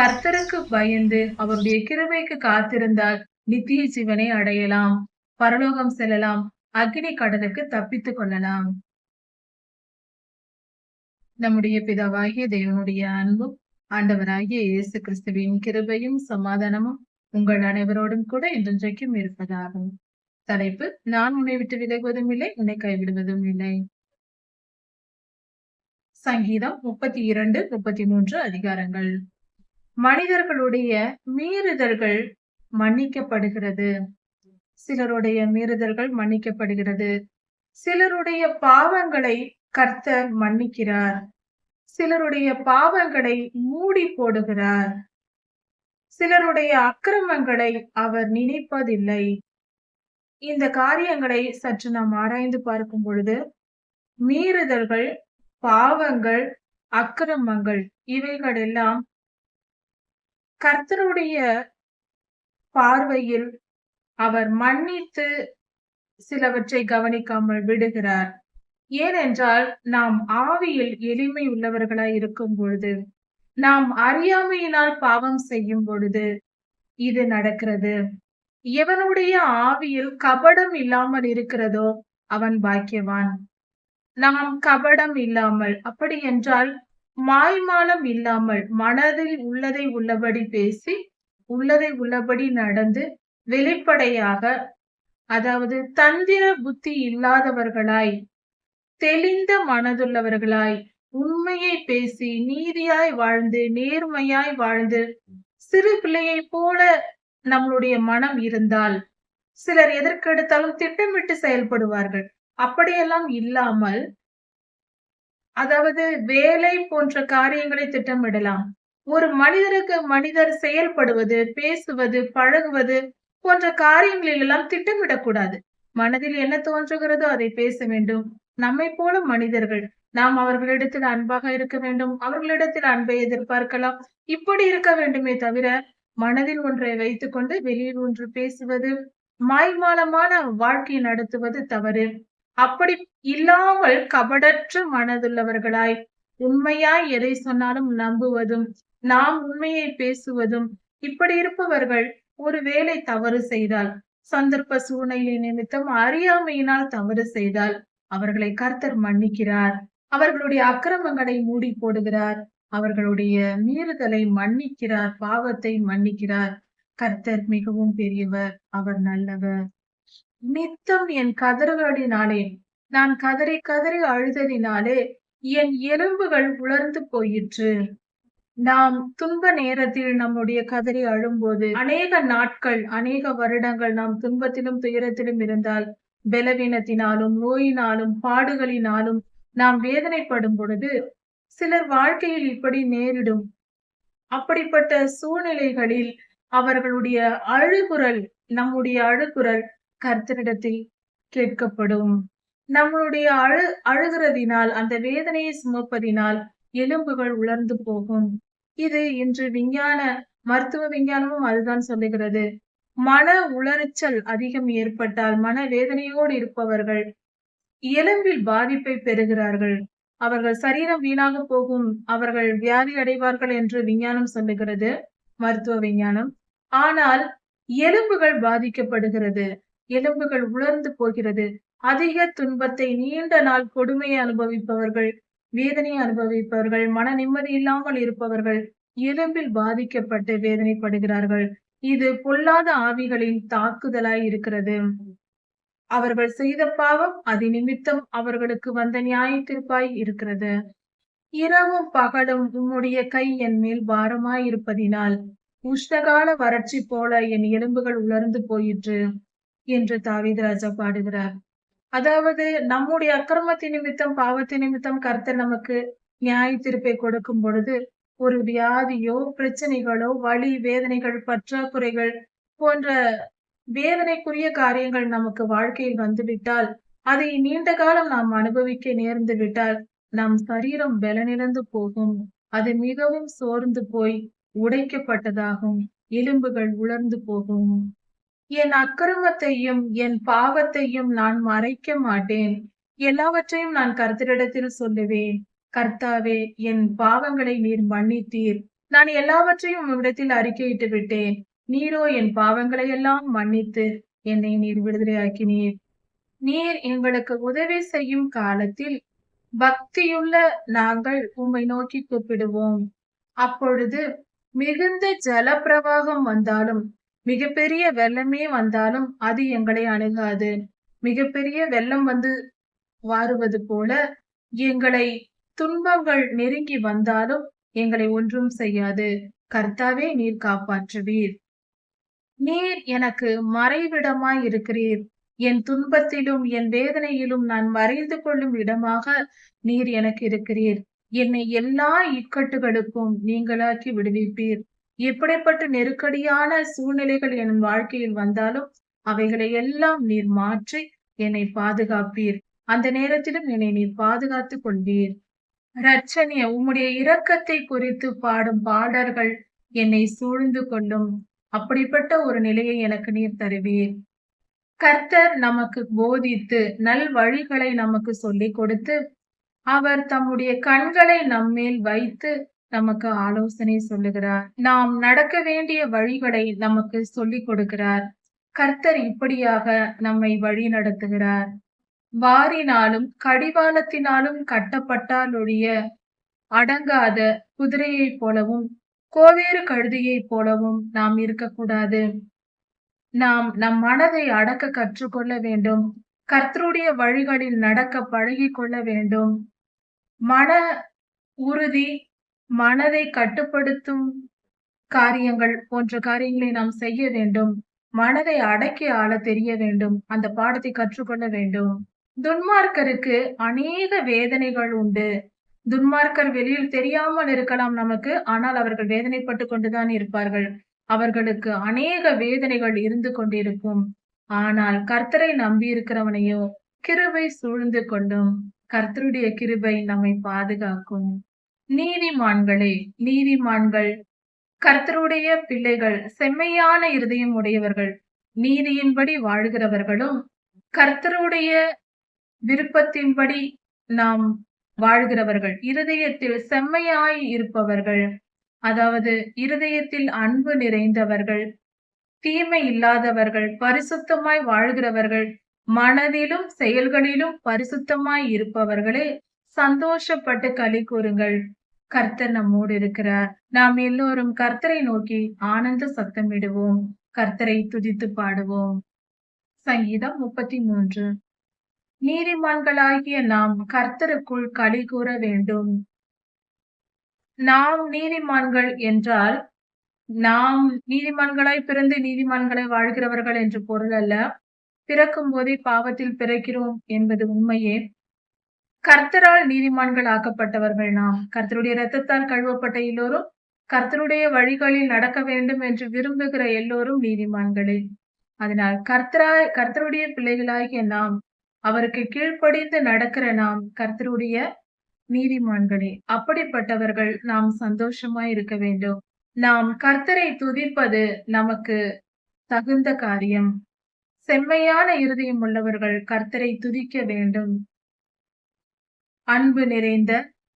கர்த்தருக்கு பயந்து அவருடைய கிருபைக்கு காத்திருந்தால் நித்திய ஜீவனை அடையலாம். பரலோகம் செல்லலாம். அக்னி கடலுக்கு தப்பித்துக் கொள்ளலாம். நம்முடைய பிதாவாகிய தேவனுடைய அன்பும் ஆண்டவராகிய இயேசு கிறிஸ்துவின் கிருபையும் சமாதானமும் உங்கள் அனைவரோடும் கூட இன்றைக்கும் இருப்பதாகும் தலைப்பு நான் உன்னை விட்டு விலகுவதும் இல்லை உன்னை கைவிடுவதும் இல்லை. சங்கீதம் முப்பத்தி இரண்டு முப்பத்தி மூன்று அதிகாரங்கள். மனிதர்களுடைய மீறுதல்கள் மன்னிக்கப்படுகிறது. சிலருடைய மீறுதல்கள் மன்னிக்கப்படுகிறது. சிலருடைய பாவங்களை கர்த்தர் மன்னிக்கிறார். சிலருடைய பாவங்களை மூடி போடுகிறார். சிலருடைய அக்கிரமங்களை அவர் நினைப்பதில்லை. இந்த காரியங்களை சற்று நாம் ஆராய்ந்து பார்க்கும் பொழுது மீறுதல்கள் பாவங்கள் அக்கிரமங்கள் இவைகள் எல்லாம் கர்த்தருடைய பார்வையில் அவர் மன்னித்து சிலவற்றை கவனிக்காமல் விடுகிறார். ஏனென்றால் நாம் ஆவியில் எளிமை உள்ளவர்களாய் இருக்கும் பொழுது நாம் அறியாமையினால் பாவம் செய்யும் பொழுது இது நடக்கிறது. எவனுடைய ஆவியில் கபடம் இல்லாமல் இருக்கிறதோ அவன் பாக்கியவான். நாம் கபடம் இல்லாமல் அப்படி என்றால் மாய்மானம் இல்லாமல் மனதில் உள்ளதை உள்ளபடி பேசி உள்ளதை உள்ளபடி நடந்து வெளிப்படையாக அதாவது தந்திர புத்தி இல்லாதவர்களாய் தெளிந்த மனதுள்ளவர்களாய் உண்மையை பேசி நீதியாய் வாழ்ந்து நேர்மையாய் வாழ்ந்து சிறு பிள்ளையை போல நம்மளுடைய மனம் இருந்தால் சிலர் எதற்கெடுத்தாலும் திட்டமிட்டு செயல்படுவார்கள். அப்படியெல்லாம் இல்லாமல் அதாவது வேலை போன்ற காரியங்களை திட்டமிடலாம். ஒரு மனிதருக்கு மனிதர் செயல்படுவது பேசுவது பழகுவது போன்ற காரியங்களில் எல்லாம் திட்டமிடக்கூடாது. மனதில் என்ன தோன்றுகிறதோ அதை பேச வேண்டும். நம்மை போல மனிதர்கள். நாம் அவர்களிடத்தில் அன்பாக இருக்க வேண்டும். அவர்களிடத்தில் அன்பை எதிர்பார்க்கலாம். இப்படி இருக்க வேண்டுமே தவிர மனதில் ஒன்றை வைத்துக்கொண்டு வெளியில் ஒன்று பேசுவது மாய்மாலமான வாழ்க்கை நடத்துவது தவறு. அப்படி இல்லாமல் கபடற்ற மனதுள்ளவர்களாய் உண்மையாய் எதை சொன்னாலும் நம்புவதும் நாம் உண்மையை பேசுவதும் இப்படி இருப்பவர்கள் ஒருவேளை தவறு செய்தால் சந்தர்ப்ப சூழ்நிலை நிமித்தம் அறியாமையினால் தவறு செய்தால் அவர்களை கர்த்தர் மன்னிக்கிறார். அவர்களுடைய அக்கிரமங்களை மூடி போடுகிறார். அவர்களுடைய மீறுதலை மன்னிக்கிறார் பாவத்தை மன்னிக்கிறார். கர்த்தர் மிகவும் பெரியவர் அவர் நல்லவர். நித்தம் என் கதறுகளினாலே நான் கதறி கதறி அழுததினாலே என் எலும்புகள் உலர்ந்து போயிற்று. நாம் துன்ப நேரத்தில் நம்முடைய கதறி அழும்போது அநேக நாட்கள் அநேக வருடங்கள் நாம் துன்பத்திலும் துயரத்திலும் இருந்தால் பலவீனத்தினாலும் நோயினாலும் பாடுகளினாலும் நாம் வேதனைப்படும் பொழுது சிலர் வாழ்க்கையில் இப்படி நேரிடும். அப்படிப்பட்ட சூழ்நிலைகளில் அவர்களுடைய அழுகுரல் நம்முடைய அழுகுரல் கர்த்தனிடத்தில் கேட்கப்படும். நம்மளுடைய அழு அழுகிறதினால் அந்த வேதனையை சுமப்பதினால் எலும்புகள் உலர்ந்து போகும். இது இன்று விஞ்ஞான மருத்துவ விஞ்ஞானமும் அதுதான் சொல்லுகிறது. மன உளறிச்சல் அதிகம் ஏற்பட்டால் மன வேதனையோடு இருப்பவர்கள் எலும்பில் பாதிப்பை பெறுகிறார்கள். அவர்கள் சரீரம் வீணாக போகும் அவர்கள் வியாதி அடைவார்கள் என்று விஞ்ஞானம் சொல்லுகிறது மருத்துவ விஞ்ஞானம். ஆனால் எலும்புகள் பாதிக்கப்படுகிறது. எலும்புகள் உலர்ந்து போகிறது. அதிக துன்பத்தை நீண்ட நாள் கொடுமையை அனுபவிப்பவர்கள் வேதனை அனுபவிப்பவர்கள் மன நிம்மதி இல்லாமல் இருப்பவர்கள் எலும்பில் பாதிக்கப்பட்டு வேதனைப்படுகிறார்கள். இது பொல்லாத ஆவிகளின் தாக்குதலாய் இருக்கிறது. அவர்கள் செய்த பாவம் அது நிமித்தம் அவர்களுக்கு வந்த நியாய தீர்ப்பாய் இருக்கிறது. இரவும் பகலும் உம்முடைய கை என் மேல் பாரமாய் இருப்பதினால் உஷ்ணகால வறட்சி போல என் எலும்புகள் உலர்ந்து போயிற்று. என்று தாவீது ராஜா பாடுகிறார். அதாவது நம்முடைய அக்கிரமத்தின் நிமித்தம் பாவத்தின் நிமித்தம் கர்த்தர் நமக்கு நியாய தீர்ப்பை கொடுக்கும் பொழுது ஒரு வியாதியோ பிரச்சனைகளோ வலி வேதனைகள் பற்றாக்குறைகள் போன்ற வேதனைக்குரிய காரியங்கள் நமக்கு வாழ்க்கையில் வந்துவிட்டால் அதை நீண்ட காலம் நாம் அனுபவிக்க நேர்ந்து விட்டால் நம் சரீரம் பலனிழந்து போகும். அது மிகவும் சோர்ந்து போய் உடைக்கப்பட்டதாகும். எலும்புகள் உலர்ந்து போகும். என் அக்கிரமத்தையும் என் பாவத்தையும் நான் மறைக்க மாட்டேன். எல்லாவற்றையும் நான் கர்த்தரிடத்தில் சொல்லுவேன். கர்த்தாவே என் பாவங்களை நீர் மன்னித்தீர். நான் எல்லாவற்றையும் உம்மிடத்தில் அறிக்கையிட்டு விட்டேன். நீரோ என் பாவங்களை எல்லாம் மன்னித்து என்னை நீர் விடுதலையாக்கினீர். நீர் எங்களுக்கு உதவி செய்யும் காலத்தில் பக்தியுள்ள நாங்கள் உம்மை நோக்கி கூப்பிடுவோம். அப்பொழுது மிகுந்த ஜலப்பிரவாகம் வந்தாலும் மிகப்பெரிய வெள்ளமே வந்தாலும் அது எங்களை அணுகாது. மிகப்பெரிய வெள்ளம் வந்து வாருவது போல எங்களை துன்பங்கள் நெருங்கி வந்தாலும் எங்களை ஒன்றும் செய்யாது. கர்த்தாவே நீர் காப்பாற்றுவீர். நீர் எனக்கு மறைவிடமாய் இருக்கிறீர். என் துன்பத்திலும் என் வேதனையிலும் நான் மறைந்து கொள்ளும் இடமாக நீர் எனக்கு இருக்கிறீர். என்னை எல்லா இக்கட்டுகளுக்கும் நீங்களாக்கி விடுவிப்பீர். எப்படிப்பட்ட நெருக்கடியான சூழ்நிலைகள் என் வாழ்க்கையில் வந்தாலும் அவைகளை எல்லாம் நீர் மாற்றி என்னை பாதுகாப்பீர். அந்த நேரத்திலும் என்னை நீர் பாதுகாத்துக் கொள்வீர். ரட்சணிய உம்முடைய இரக்கத்தை குறித்து பாடும் பாடல்கள் என்னை சூழ்ந்து கொள்ளும். அப்படிப்பட்ட ஒரு நிலையை எனக்கு நீர் தருவீர். கர்த்தர் நமக்கு போதித்து நல் வழிகளை நமக்கு சொல்லிக் கொடுத்து அவர் தம்முடைய கண்களை நம்மேல் வைத்து நமக்கு ஆலோசனை சொல்லுகிறார். நாம் நடக்க வேண்டிய வழிகளை நமக்கு சொல்லிக் கொடுக்கிறார். கர்த்தர் இப்படியாக நம்மை வழி நடத்துகிறார். வாரினாலும் கடிவாளத்தினாலும் கட்டப்பட்டாலொழிய அடங்காத குதிரையைப் போலவும் கோவேறு கழுதியைப் போலவும் நாம் இருக்கக்கூடாது. நாம் நம் மனதை அடக்க கற்றுக்கொள்ள வேண்டும். கர்த்தருடைய வழிகளில் நடக்க பழகி கொள்ள வேண்டும். மன உறுதி மனதை கட்டுப்படுத்தும் காரியங்கள் போன்ற காரியங்களை நாம் செய்ய வேண்டும். மனதை அடக்கி ஆள தெரிய வேண்டும். அந்த பாடத்தை கற்றுக்கொள்ள வேண்டும். துன்மார்க்கருக்கு அநேக வேதனைகள் உண்டு. துன்மார்க்கர் வெளியில் தெரியாமல் இருக்கலாம் நமக்கு. ஆனால் அவர்கள் வேதனைப்பட்டு கொண்டுதான் இருப்பார்கள். அவர்களுக்கு அநேக வேதனைகள் இருந்து கொண்டிருக்கும். ஆனால் கர்த்தரை நம்பி இருக்கிறவனையோ கிருபை சூழ்ந்து கொண்டும் கர்த்தருடைய கிருபை நம்மை பாதுகாக்கும். நீதிமான்களே நீதிமான்கள் கர்த்தருடைய பிள்ளைகள் செம்மையான இருதயம் உடையவர்கள் நீதியின்படி வாழ்கிறவர்களும் கர்த்தருடைய விருப்பத்தின்படி நாம் வாழ்கிறவர்கள் இருதயத்தில் செம்மையாய் இருப்பவர்கள் அதாவது இருதயத்தில் அன்பு நிறைந்தவர்கள் தீமை இல்லாதவர்கள் பரிசுத்தமாய் வாழ்கிறவர்கள் மனதிலும் செயல்களிலும் பரிசுத்தமாய் இருப்பவர்களே சந்தோஷப்பட்டு களி கூறுங்கள். கர்த்தர் நம்மோடு இருக்கிறார். நாம் எல்லோரும் கர்த்தரை நோக்கி ஆனந்த சத்தமிடுவோம் கர்த்தரை துதித்து பாடுவோம். சங்கீதம் முப்பத்தி மூன்று நீதிமான்களாகிய நாம் கர்த்தருக்குள் களி கூற வேண்டும். நாம் நீதிமான்கள் என்றால் நாம் நீதிமான்களாய் பிறந்து நீதிமான்களை வாழ்கிறவர்கள் என்று பொருள் அல்ல. பிறக்கும் போதே பாவத்தில் பிறக்கிறோம் என்பது உண்மையே. கர்த்தரால் நீதிமான்கள் ஆக்கப்பட்டவர்கள் நாம். கர்த்தருடைய இரத்தத்தால் கழுவப்பட்ட எல்லோரும் கர்த்தருடைய வழிகளில் நடக்க வேண்டும் என்று விரும்புகிற எல்லோரும் நீதிமான்களே. அதனால் கர்த்தரா கர்த்தருடைய பிள்ளைகளாகிய நாம் அவருக்கு கீழ்ப்படிந்து நடக்கிற நாம் கர்த்தருடைய நீதிமான்களே. அப்படிப்பட்டவர்கள் நாம் சந்தோஷமாய் இருக்க வேண்டும். நாம் கர்த்தரை துதிப்பது நமக்கு தகுந்த காரியம். செம்மையான இருதயம் உள்ளவர்கள் கர்த்தரை துதிக்க வேண்டும். அன்பு நிறைந்த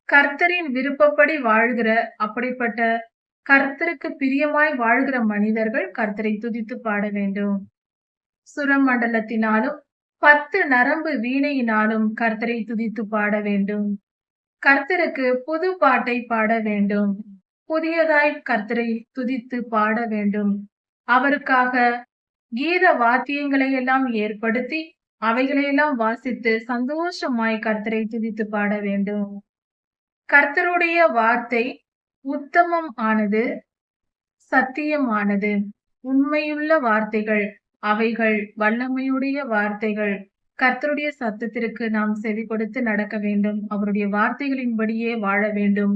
கர்த்தரின் விருப்பப்படி வாழ்கிற அப்படிப்பட்ட கர்த்தருக்கு பிரியமாய் வாழ்கிற மனிதர்கள் கர்த்தரை துதித்து பாட வேண்டும். சுரமண்டலத்தினாலும் பத்து நரம்பு வீணையினாலும் கர்த்தரை துதித்து பாட வேண்டும். கர்த்தருக்கு புது பாட்டை பாட வேண்டும். புதியதாய் கர்த்தரை துதித்து பாட வேண்டும். அவருக்காக கீத வாத்தியங்களை எல்லாம் ஏற்படுத்தி அவைகளையெல்லாம் வாசித்து சந்தோஷமாய் கர்த்தரை துதித்து பாட வேண்டும். கர்த்தருடைய வார்த்தை உத்தமம் ஆனது சத்தியமானது உண்மையுள்ள வார்த்தைகள் அவைகள் வல்லமையுடைய வார்த்தைகள் கர்த்தருடைய சத்தத்திற்கு நாம் செவி கொடுத்து நடக்க வேண்டும். அவருடைய வார்த்தைகளின்படியே வாழ வேண்டும்.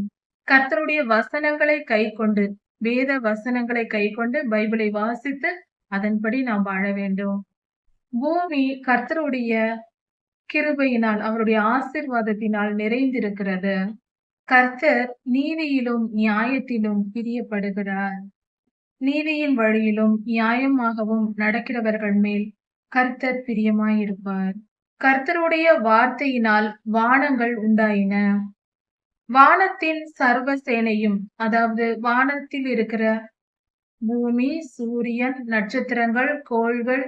கர்த்தருடைய வசனங்களை கை கொண்டு வேத வசனங்களை கை கொண்டு பைபிளை வாசித்து அதன்படி நாம் வாழ வேண்டும். பூமி கர்த்தருடைய கிருபையினால் அவருடைய ஆசிர்வாதத்தினால் நிறைந்திருக்கிறது. கர்த்தர் நீதியிலும் நியாயத்திலும் பிரியப்படுகிறார். நீதியின் வழியிலும் நியாயமாகவும் நடக்கிறவர்கள் மேல் கர்த்தர் பிரியமாயிருப்பார். கர்த்தருடைய வார்த்தையினால் வானங்கள் உண்டாயின. வானத்தின் சர்வ சேனையும் அதாவது வானத்தில் இருக்கிற பூமி சூரியன் நட்சத்திரங்கள் கோள்கள்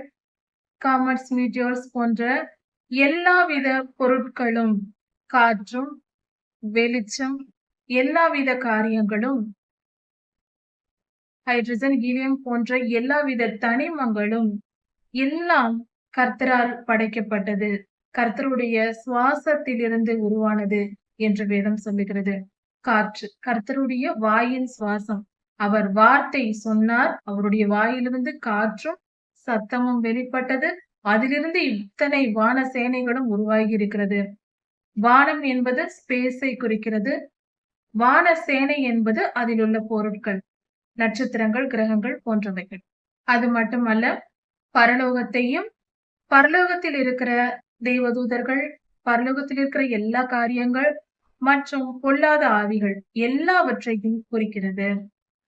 காமர்ஸ் மீட்டியோர்ஸ் போன்ற எல்லாவித பொருட்களும் காற்றும் வெளிச்சம் எல்லாவித காரியங்களும் ஹைட்ரஜன் ஹீலியம் போன்ற எல்லாவித தனிமங்களும் எல்லாம் கர்த்தரால் படைக்கப்பட்டது. கர்த்தருடைய சுவாசத்திலிருந்து உருவானது என்று வேதம் சொல்லுகிறது. காற்று கர்த்தருடைய வாயின் சுவாசம். அவர் வார்த்தை சொன்னார் அவருடைய வாயிலிருந்து காற்றும் சத்தமும் வெளிப்பட்டது. அதிலிருந்து இத்தனை வான சேனைகளும் உருவாகி இருக்கிறது வானம் என்பது ஸ்பேஸை குறிக்கிறது. வான சேனை என்பது அதில் உள்ள பொருட்கள் நட்சத்திரங்கள் கிரகங்கள் போன்றவைகள். அது மட்டுமல்ல பரலோகத்தையும் பரலோகத்தில் இருக்கிற தெய்வதூதர்கள் பரலோகத்தில் இருக்கிற எல்லா காரியங்கள் மற்றும் பொல்லாத ஆவிகள் எல்லாவற்றையும் குறிக்கிறது.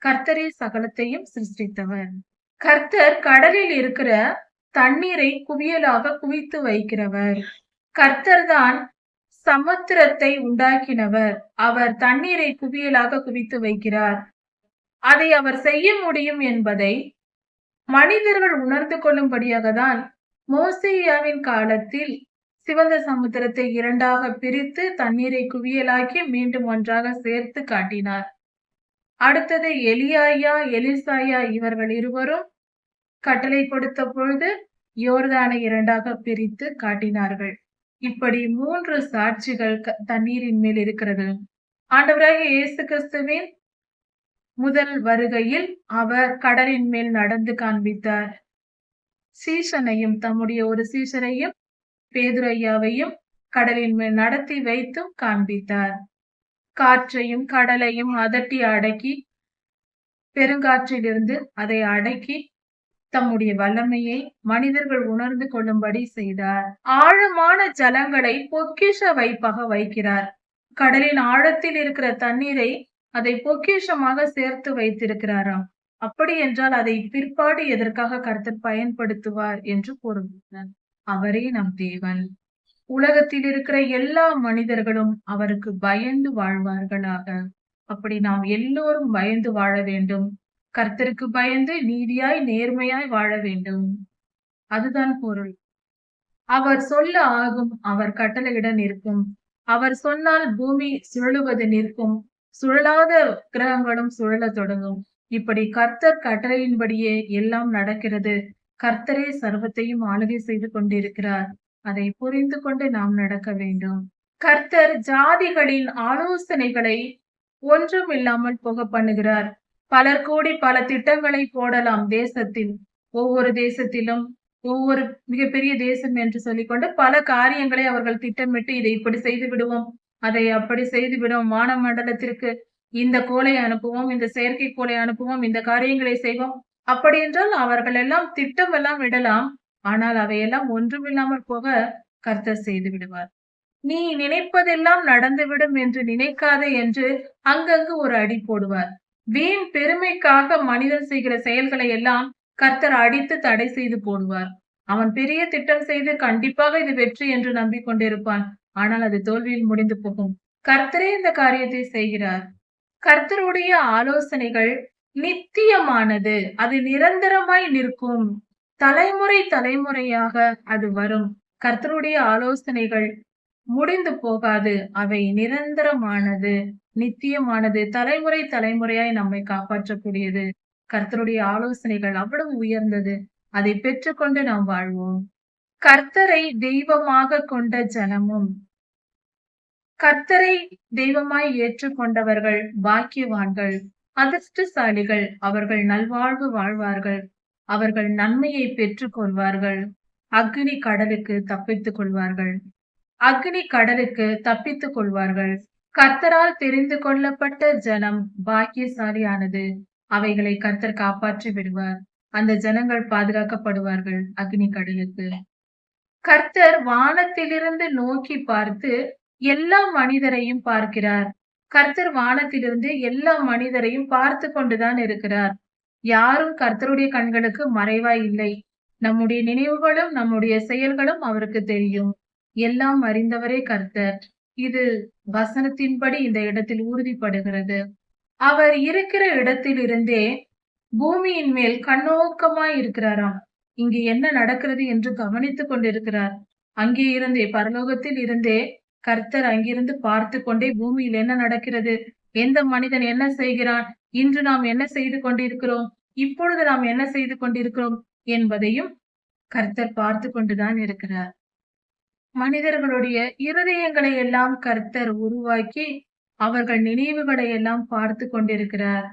கர்த்தரே சகலத்தையும் சிருஷ்டித்தவர். கர்த்தர் கடலில் இருக்கிற தண்ணீரை குவியலாக குவித்து வைக்கிறவர். கர்த்தர் தான் சமுத்திரத்தை உண்டாக்கினவர். அவர் தண்ணீரை குவியலாக குவித்து வைக்கிறார். அதை அவர் செய்ய முடியும் என்பதை மனிதர்கள் உணர்ந்து கொள்ளும்படியாக தான் மோசையாவின் காலத்தில் சிவந்த சமுத்திரத்தை இரண்டாக பிரித்து தண்ணீரை குவியலாக்கி மீண்டும் ஒன்றாக சேர்த்து காட்டினார். அடுத்தது எலியாயா எலிசாயா இவர்கள் இருவரும் கட்டளை கொடுத்த பொழுது யோர்தானை இரண்டாக பிரித்து காட்டினார்கள். இப்படி மூன்று சாட்சிகள் தண்ணீரின் மேல் இருக்கிறது. ஆண்டவராக இயேசு கிறிஸ்துவின் முதல் வருகையில் அவர் கடலின் மேல் நடந்து காண்பித்தார். சீசனையும் தம்முடைய ஒரு சீசனையும் பேதுரையாவையும் கடலின் மேல் நடத்தி வைத்தும் காண்பித்தார். காற்றையும் கடலையும் அதட்டி அடக்கி பெருங்காற்றிலிருந்து அதை அடக்கி தம்முடைய வல்லமையை மனிதர்கள் உணர்ந்து கொள்ளும்படி செய்தார். ஆழமான ஜலங்களை பொக்கிஷ வைப்பாக வைக்கிறார். கடலின் ஆழத்தில் இருக்கிற தண்ணீரை அதை பொக்கிஷமாக சேர்த்து வைத்திருக்கிறாராம். அப்படி என்றால் அதை பிற்பாடு எதற்காக கருத்தர் பயன்படுத்துவார் என்று கூறுகிறார் அவரே நம் தேவன். உலகத்தில் இருக்கிற எல்லா மனிதர்களும் அவருக்கு பயந்து வாழ்வார்களாக. அப்படி நாம் எல்லோரும் பயந்து வாழ வேண்டும். கர்த்தருக்கு பயந்து நீதியாய் நேர்மையாய் வாழ வேண்டும். அதுதான் பொருள். அவர் சொல்ல ஆகும் அவர் கட்டளையிட நிற்கும். அவர் சொன்னால் பூமி சுழலுவது நிற்கும். சுழலாத கிரகங்களும் சுழல தொடங்கும். இப்படி கர்த்தர் கட்டளையின்படியே எல்லாம் நடக்கிறது. கர்த்தரே சர்வத்தையும் ஆளுகை செய்து கொண்டிருக்கிறார். அதை புரிந்து கொண்டு நாம் நடக்க வேண்டும். கர்த்தர் ஜாதிகளின் ஆலோசனைகளை ஒன்றும் இல்லாமல் போக பண்ணுகிறார். பலர் கூடி பல திட்டங்களை போடலாம் தேசத்தில். ஒவ்வொரு தேசத்திலும் ஒவ்வொரு மிகப்பெரிய தேசம் என்று சொல்லிக்கொண்டு பல காரியங்களை அவர்கள் திட்டமிட்டு இதை இப்படி செய்து விடுவோம் அதை அப்படி செய்து விடுவோம். வான மண்டலத்திற்கு இந்த கோலை அனுப்புவோம் இந்த செயற்கை கோலை அனுப்புவோம் இந்த காரியங்களை செய்வோம். அப்படி என்றால் அவர்கள் எல்லாம் திட்டம் எல்லாம் விடலாம். ஆனால் அவையெல்லாம் ஒன்றுமில்லாமல் போக கர்த்தர் செய்து விடுவார். நீ நினைப்பதெல்லாம் நடந்துவிடும் என்று நினைக்காதே என்று அங்கங்கு ஒரு அடி போடுவார். வீண் பெருமைக்காக மனிதன் செய்கிற செயல்களை எல்லாம் கர்த்தர் அடித்து தடை செய்து போடுவார். அவன் பெரிய திட்டம் செய்து கண்டிப்பாக இது வெற்றி என்று நம்பிக்கொண்டிருப்பான். ஆனால் அது தோல்வியில் முடிந்து போகும். கர்த்தரே இந்த காரியத்தை செய்கிறார். கர்த்தருடைய ஆலோசனைகள் நித்தியமானது. அது நிரந்தரமாய் நிற்கும். தலைமுறை தலைமுறையாக அது வரும். கர்த்தருடைய ஆலோசனைகள் முடிந்து போகாது. அவை நிரந்தரமானது நித்தியமானது தலைமுறை தலைமுறையாய் நம்மை காப்பாற்றக்கூடியது. கர்த்தருடைய ஆலோசனைகள் அவ்வளவு உயர்ந்தது. அதை பெற்றுக்கொண்டு நாம் வாழ்வோம். கர்த்தரை தெய்வமாக கொண்ட ஜனமும் கர்த்தரை தெய்வமாய் ஏற்றுக்கொண்டவர்கள் பாக்கியவான்கள் அதிர்ஷ்டசாலிகள். அவர்கள் நல்வாழ்வு வாழ்வார்கள். அவர்கள் நன்மையை பெற்றுக் கொள்வார்கள். அக்னி கடலுக்கு தப்பித்துக் கொள்வார்கள். அக்னி கடலுக்கு தப்பித்துக் கொள்வார்கள். கர்த்தரால் தெரிந்து கொள்ளப்பட்ட ஜனம் பாக்கியசாலியானது. அவைகளை கர்த்தர் காப்பாற்றி விடுவார். அந்த ஜனங்கள் பாதுகாக்கப்படுவார்கள் அக்னி கடலுக்கு. கர்த்தர் வானத்திலிருந்து நோக்கி பார்த்து எல்லா மனிதரையும் பார்க்கிறார். கர்த்தர் வானத்திலிருந்து எல்லா மனிதரையும் பார்த்து கொண்டுதான் இருக்கிறார். யாரும் கர்த்தருடைய கண்களுக்கு மறைவாய் இல்லை. நம்முடைய நினைவுகளும் நம்முடைய செயல்களும் அவருக்கு தெரியும். எல்லாம் அறிந்தவரே கர்த்தர். இது வசனத்தின்படி இந்த இடத்தில் உறுதிப்படுகிறது. அவர் இருக்கிற இடத்தில் இருந்தே பூமியின் மேல் கண்ணோக்கமாய் இருக்கிறாராம். இங்கு என்ன நடக்கிறது என்று கவனித்துக் கொண்டிருக்கிறார். அங்கே இருந்தே பரலோகத்தில் இருந்தே கர்த்தர் அங்கிருந்து பார்த்து கொண்டே பூமியில் என்ன நடக்கிறது? எந்த மனிதன் என்ன செய்கிறான்? இன்று நாம் என்ன செய்து கொண்டிருக்கிறோம்? இப்பொழுது நாம் என்ன செய்து கொண்டிருக்கிறோம்? என்பதையும் கர்த்தர் பார்த்து கொண்டுதான் இருக்கிறார். மனிதர்களுடைய இருதயங்களை எல்லாம் கர்த்தர் உருவாக்கி அவர்கள் நினைவுகளை எல்லாம் பார்த்து கொண்டிருக்கிறார்.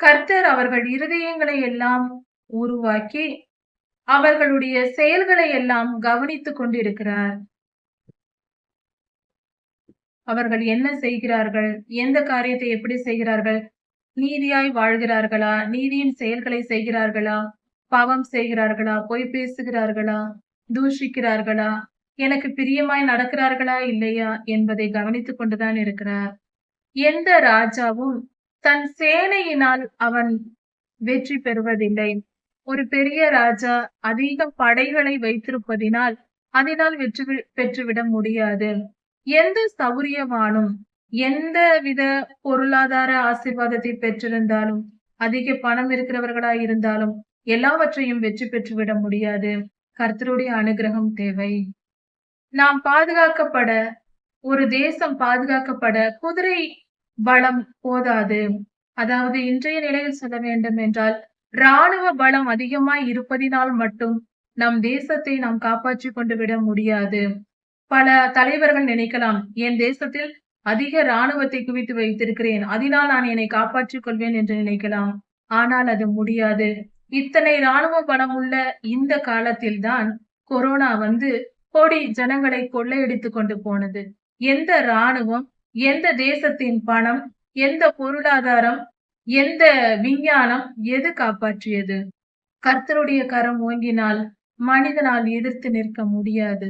கர்த்தர் அவர்கள் இருதயங்களை எல்லாம் உருவாக்கி அவர்களுடைய செயல்களை எல்லாம் கவனித்துக் கொண்டிருக்கிறார். அவர்கள் என்ன செய்கிறார்கள்? எந்த காரியத்தை எப்படி செய்கிறார்கள்? நீதியாய் வாழ்கிறார்களா? நீதியின் செயல்களை செய்கிறார்களா? பாவம் செய்கிறார்களா? பொய் பேசுகிறார்களா? தூஷிக்கிறார்களா? எனக்கு பிரியமாய் நடக்கிறார்களா? இல்லையா? என்பதை கவனித்துக் கொண்டுதான் இருக்கிறார். எந்த ராஜாவும் தன் சேனையினால் அவன் வெற்றி பெறுவதில்லை. ஒரு பெரிய ராஜா அதிக படைகளை வைத்திருப்பதினால் அதனால் வெற்றி பெற்றுவிட முடியாது. எந்த சௌரியவானும் எந்த வித பொருளாதார ஆசிர்வாதத்தை பெற்றிருந்தாலும் அதிக பணம் இருக்கிறவர்களா இருந்தாலும் எல்லாவற்றையும் வெற்றி பெற்றுவிட முடியாது. கர்த்தருடைய அனுகிரகம் தேவை. நாம் பாதுகாக்கப்பட ஒரு தேசம் பாதுகாக்கப்பட குதிரை பலம் போதாது. அதாவது இன்றைய நிலையில் சொல்ல வேண்டும் என்றால் ராணுவ பலம் அதிகமாய் இருப்பதினால் மட்டும் நம் தேசத்தை நாம் காப்பாற்றி கொண்டு விட முடியாது. பல தலைவர்கள் நினைக்கலாம் என் தேசத்தில் அதிக ராணுவத்தை குவித்து வைத்திருக்கிறேன். அதனால் நான் என்னை காப்பாற்றிக் கொள்வேன் என்று நினைக்கலாம். ஆனால் அது முடியாது. இத்தனை இராணுவ பலம் உள்ள இந்த காலத்தில் தான் கொரோனா வந்து கோடி ஜனங்களை கொள்ளையடித்து கொண்டு போனது. எந்த ராணுவம் எந்த தேசத்தின் பணம் எந்த பொருளாதாரம் எந்த விஞ்ஞானம் எது காப்பாற்றியது? கர்த்தருடைய கரம் ஓங்கினால் மனிதனால் எதிர்த்து நிற்க முடியாது.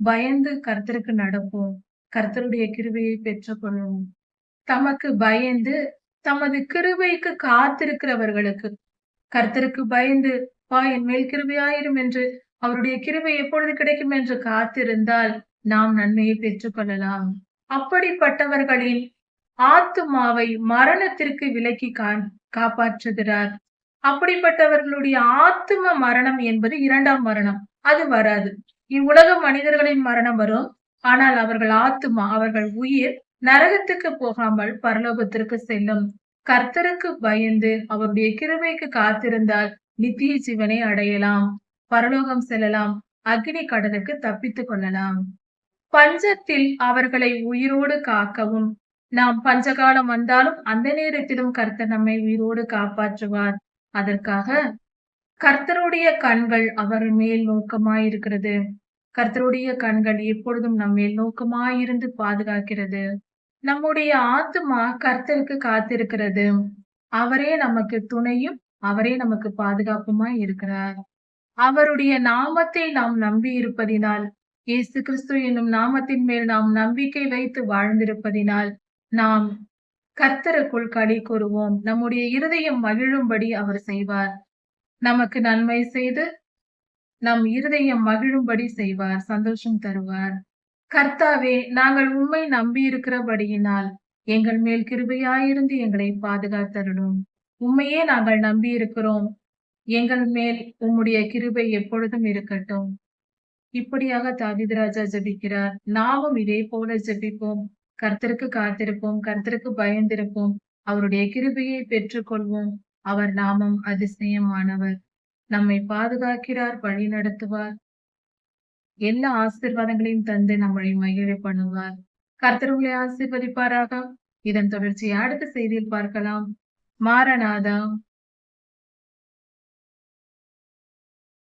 பயந்து கர்த்தருக்கு நடப்போம். கர்த்தருடைய கிருவையை பெற்றுக்கொள்வோம் தமக்கு பயந்து தமது கிருபைக்கு காத்திருக்கிறவர்களுக்கு கர்த்தருக்கு பயந்து பா என் மேல் கிருபையாயிரும் என்று அவருடைய கிருபை எப்பொழுது கிடைக்கும் என்று காத்திருந்தால் நாம் நன்மையை பெற்றுக்கொள்ளலாம். அப்படிப்பட்டவர்களின் ஆத்துமாவை மரணத்திற்கு விலக்கி காப்பாற்றுகிறார். அப்படிப்பட்டவர்களுடைய ஆத்தும மரணம் என்பது இரண்டாம் மரணம். அது வராது. இவ்வுலக மனிதர்களின் மரணம் வரும். ஆனால் அவர்கள் ஆத்துமா அவர்கள் உயிர் நரகத்துக்கு போகாமல் பரலோகத்திற்கு செல்லும். கர்த்தருக்கு பயந்து அவருடைய கிருமைக்கு காத்திருந்தால் நித்திய ஜீவனை அடையலாம். பரலோகம் செல்லலாம். அக்னி கடலுக்கு தப்பித்துக் கொள்ளலாம். பஞ்சத்தில் அவர்களை உயிரோடு காக்கவும். நாம் பஞ்சகாலம் வந்தாலும் அந்த நேரத்திலும் கர்த்தர் நம்மை உயிரோடு காப்பாற்றுவார். அதற்காக கர்த்தருடைய கண்கள் அவர் மேல் நோக்கமாயிருக்கிறது. கர்த்தருடைய கண்கள் எப்பொழுதும் நம்மேல் நோக்கமாயிருந்து பாதுகாக்கிறது. நம்முடைய ஆத்மா கர்த்தருக்கு காத்திருக்கிறது. அவரே நமக்கு துணையும் அவரே நமக்கு பாதுகாப்புமாய் இருக்கிறார். அவருடைய நாமத்தை நாம் நம்பி இருப்பதினால் இயேசு கிறிஸ்து என்னும் நாமத்தின் மேல் நாம் நம்பிக்கை வைத்து வாழ்ந்திருப்பதினால் நாம் கர்த்தருக்குள் களி கூறுவோம். நம்முடைய இருதயம் மகிழும்படி அவர் செய்வார். நமக்கு நன்மை செய்து நம் இருதயம் மகிழும்படி செய்வார் சந்தோஷம் தருவார். கர்த்தாவே நாங்கள் உண்மை நம்பி இருக்கிறபடியினால் எங்கள் மேல் கிருபையாயிருந்து எங்களை பாதுகாத்தருளும். உண்மையே நாங்கள் நம்பி இருக்கிறோம் எங்கள் மேல் உம்முடைய கிருபை எப்பொழுதும் இருக்கட்டும். இப்படியாக தாவிதராஜா ஜபிக்கிறார். நாமும் இதே போல ஜபிப்போம். கர்த்தருக்கு காத்திருப்போம். கர்த்தருக்கு பயந்திருப்போம். அவருடைய கிருபையை பெற்றுக்கொள்வோம். அவர் நாமம் அதிசயமானவர். நம்மை பாதுகாக்கிறார் வழி நடத்துவார். எல்லா ஆசிர்வாதங்களையும் தந்து நம்மளை மகிழ பண்ணுவார். கர்த்தர்களை ஆசிர்வதிப்பாராக. இதன் தொடர்ச்சியை அடுத்த செய்தியில் பார்க்கலாம். மாரநாதா